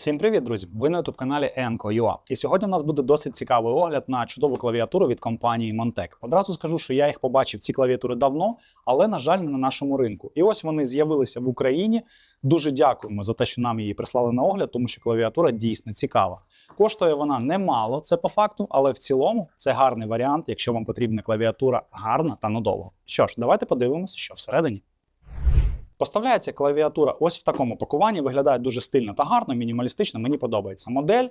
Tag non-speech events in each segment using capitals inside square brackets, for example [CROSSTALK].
Всім привіт, друзі! Ви на youtube каналі Enco.ua. І сьогодні у нас буде досить цікавий огляд на чудову клавіатуру від компанії Montec. Одразу скажу, що я їх побачив ці клавіатури давно, але, на жаль, не на нашому ринку. І ось вони з'явилися в Україні. Дуже дякуємо за те, що нам її прислали на огляд, тому що клавіатура дійсно цікава. Коштує вона немало, це по факту, але в цілому це гарний варіант, якщо вам потрібна клавіатура гарна та надовго. Що ж, давайте подивимося, що всередині. Поставляється клавіатура ось в такому пакуванні, виглядає дуже стильно та гарно, мінімалістично, мені подобається. Модель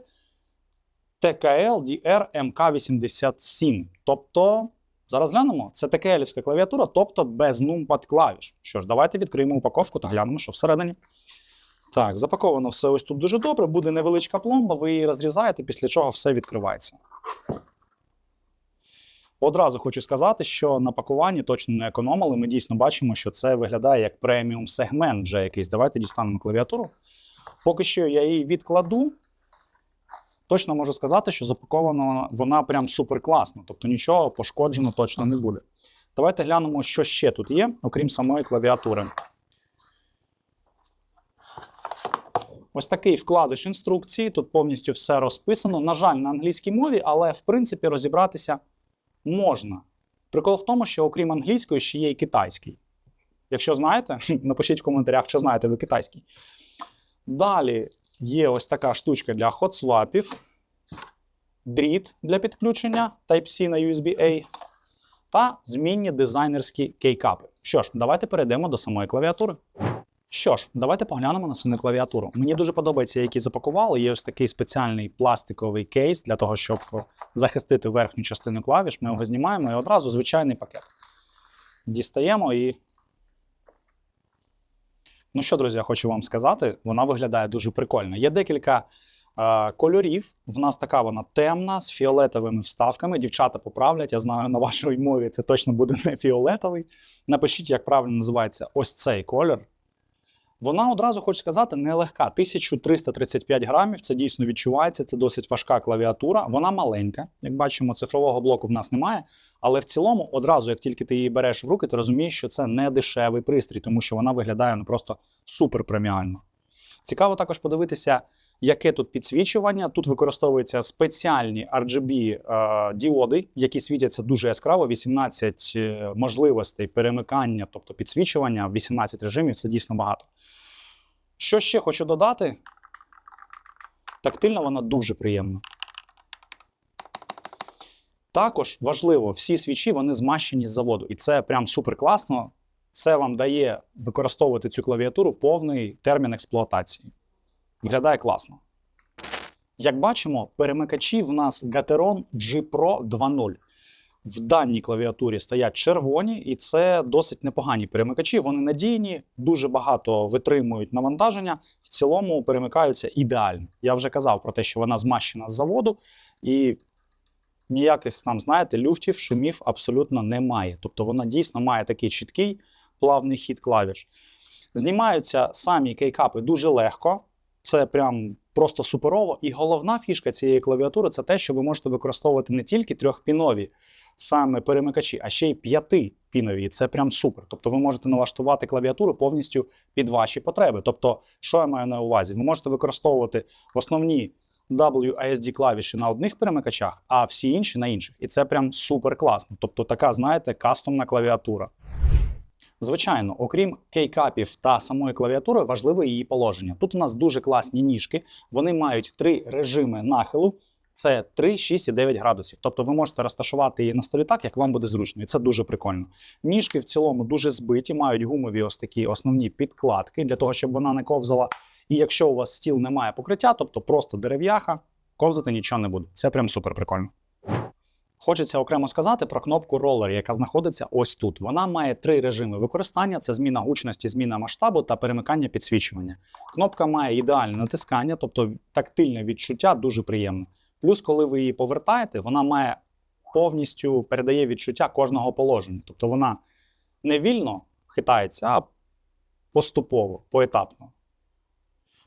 TKL DR MK87. Тобто, зараз глянемо, це TKL-івська клавіатура, тобто без нумпад клавіш. Що ж, давайте відкриємо упаковку та глянемо, що всередині. Так, запаковано все ось тут дуже добре. Буде невеличка пломба, ви її розрізаєте, після чого все відкривається. Одразу хочу сказати, що на пакуванні точно не економили. Ми дійсно бачимо, що це виглядає як преміум сегмент вже якийсь. Давайте дістанемо клавіатуру. Поки що я її відкладу. Точно можу сказати, що запакована вона прям супер класно, тобто нічого пошкоджено точно не буде. Давайте глянемо, що ще тут є, окрім самої клавіатури. Ось такий вкладиш інструкції. Тут повністю все розписано. На жаль, на англійській мові, але в принципі розібратися можна. Прикол в тому, що окрім англійської ще є і китайський. Якщо знаєте, [LAUGHS] напишіть в коментарях, чи знаєте ви китайський. Далі є ось така штучка для хотсвапів, дріт для підключення Type-C на USB-A та змінні дизайнерські кейкапи. Що ж, давайте перейдемо до самої клавіатури. Що ж, давайте поглянемо на саму клавіатуру. Мені дуже подобається, які запакували. Є ось такий спеціальний пластиковий кейс для того, щоб захистити верхню частину клавіш. Ми його знімаємо і одразу звичайний пакет. Дістаємо і. Ну що, друзі, я хочу вам сказати, вона виглядає дуже прикольно. Є декілька е, кольорів. В нас така вона темна, з фіолетовими вставками. Дівчата поправлять. Я знаю, на вашій мові це точно буде не фіолетовий. Напишіть, як правильно називається ось цей колір. Вона одразу хочу сказати нелегка. 1335 грамів. Це дійсно відчувається. Це досить важка клавіатура. Вона маленька. Як бачимо, цифрового блоку в нас немає. Але в цілому, одразу, як тільки ти її береш в руки, ти розумієш, що це не дешевий пристрій, тому що вона виглядає ну, просто супер преміально. Цікаво також подивитися, яке тут підсвічування. Тут використовуються спеціальні RGB е, діоди, які світяться дуже яскраво. 18 е, можливостей перемикання, тобто підсвічування, 18 режимів це дійсно багато. Що ще хочу додати? Тактильно вона дуже приємна. Також важливо, всі свічі вони змащені з заводу, і це прям супер класно. Це вам дає використовувати цю клавіатуру повний термін експлуатації. Виглядає класно. Як бачимо, перемикачі в нас Gateron G Pro 2.0. В даній клавіатурі стоять червоні, і це досить непогані перемикачі. Вони надійні, дуже багато витримують навантаження. В цілому перемикаються ідеально. Я вже казав про те, що вона змащена з заводу, і ніяких там, знаєте, люфтів, шумів абсолютно немає. Тобто вона дійсно має такий чіткий плавний хід клавіш. Знімаються самі кейкапи дуже легко. Це прям просто суперово. І головна фішка цієї клавіатури це те, що ви можете використовувати не тільки трьохпінові саме перемикачі, а ще й п'ятипінові. І Це прям супер. Тобто ви можете налаштувати клавіатуру повністю під ваші потреби. Тобто, що я маю на увазі? Ви можете використовувати основні WASD клавіші на одних перемикачах, а всі інші на інших. І це прям супер класно. Тобто, така, знаєте, кастомна клавіатура. Звичайно, окрім кейкапів та самої клавіатури, важливе її положення. Тут у нас дуже класні ніжки, вони мають три режими нахилу. Це 3, 6 і 9 градусів. Тобто ви можете розташувати її на столі так, як вам буде зручно, і це дуже прикольно. Ніжки в цілому дуже збиті, мають гумові ось такі основні підкладки для того, щоб вона не ковзала. І якщо у вас стіл не має покриття, тобто просто дерев'яха, ковзати нічого не буде. Це прям супер прикольно. Хочеться окремо сказати про кнопку Roller, яка знаходиться ось тут. Вона має три режими використання: це зміна гучності, зміна масштабу та перемикання підсвічування. Кнопка має ідеальне натискання, тобто тактильне відчуття дуже приємне. Плюс, коли ви її повертаєте, вона має повністю передає відчуття кожного положення. Тобто вона не вільно хитається, а поступово, поетапно.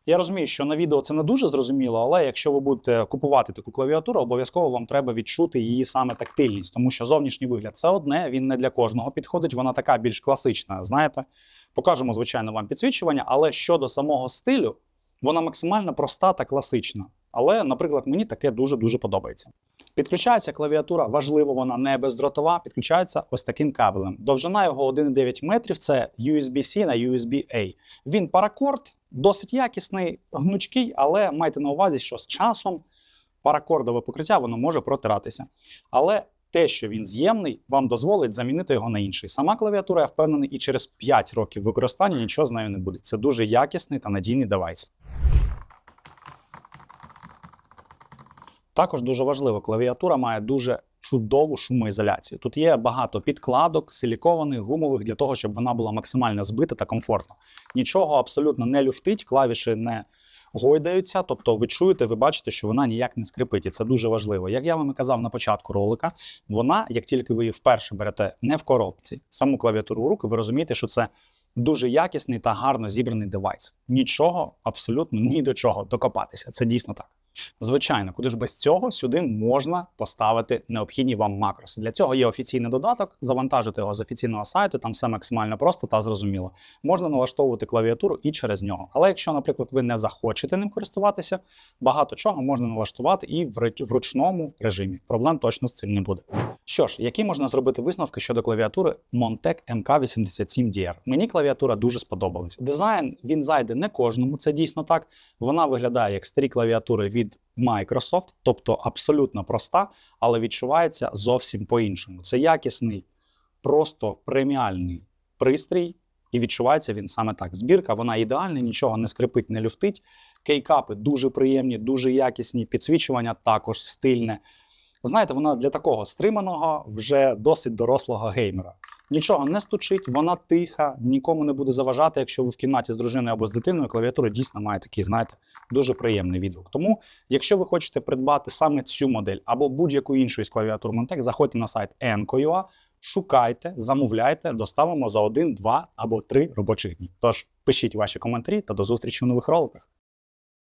Я розумію, що на відео це не дуже зрозуміло, але якщо ви будете купувати таку клавіатуру, обов'язково вам треба відчути її саме тактильність, тому що зовнішній вигляд це одне, він не для кожного підходить, вона така більш класична. Знаєте, покажемо, звичайно, вам підсвічування, але щодо самого стилю, Вона максимально проста та класична. Але, наприклад, мені таке дуже-дуже подобається. Підключається клавіатура, важливо, вона не бездротова, підключається ось таким кабелем. Довжина його 1,9 метрів, це USB-C на USB-A. Він паракорд, досить якісний, гнучкий, але майте на увазі, що з часом паракордове покриття воно може протиратися. Але те, що він з'ємний, вам дозволить замінити його на інший. Сама клавіатура, я впевнений, і через 5 років використання нічого з нею не буде. Це дуже якісний та надійний девайс. Також дуже важливо, клавіатура має дуже чудову шумоізоляцію. Тут є багато підкладок, силікованих, гумових для того, щоб вона була максимально збита та комфортна. Нічого абсолютно не люфтить, клавіші не гойдаються. Тобто, ви чуєте, ви бачите, що вона ніяк не скрипить, і це дуже важливо. Як я вам і казав на початку ролика, вона, як тільки ви її вперше берете не в коробці, саму клавіатуру в руки, ви розумієте, що це дуже якісний та гарно зібраний девайс. Нічого абсолютно ні до чого докопатися. Це дійсно так. Звичайно, куди ж без цього сюди можна поставити необхідні вам макроси. Для цього є офіційний додаток, завантажити його з офіційного сайту, там все максимально просто та зрозуміло. Можна налаштовувати клавіатуру і через нього. Але якщо, наприклад, ви не захочете ним користуватися, багато чого можна налаштувати і в ручному режимі. Проблем точно з цим не буде. Що ж, які можна зробити висновки щодо клавіатури Montec MK87DR? Мені клавіатура дуже сподобалась. Дизайн він зайде не кожному, це дійсно так. Вона виглядає як старі клавіатури від Microsoft, тобто абсолютно проста, але відчувається зовсім по-іншому. Це якісний, просто преміальний пристрій, і відчувається він саме так. Збірка вона ідеальна, нічого не скрипить, не люфтить. Кейкапи дуже приємні, дуже якісні, підсвічування також стильне. Знаєте, вона для такого стриманого, вже досить дорослого геймера. Нічого не стучить, вона тиха, нікому не буде заважати, якщо ви в кімнаті з дружиною або з дитиною, клавіатура дійсно має такий, знаєте, дуже приємний відгук. Тому, якщо ви хочете придбати саме цю модель або будь-яку іншу із клавіатур Montec, заходьте на сайт enco.ua, шукайте, замовляйте, доставимо за один, два або три робочих дні. Тож пишіть ваші коментарі та до зустрічі в нових роликах.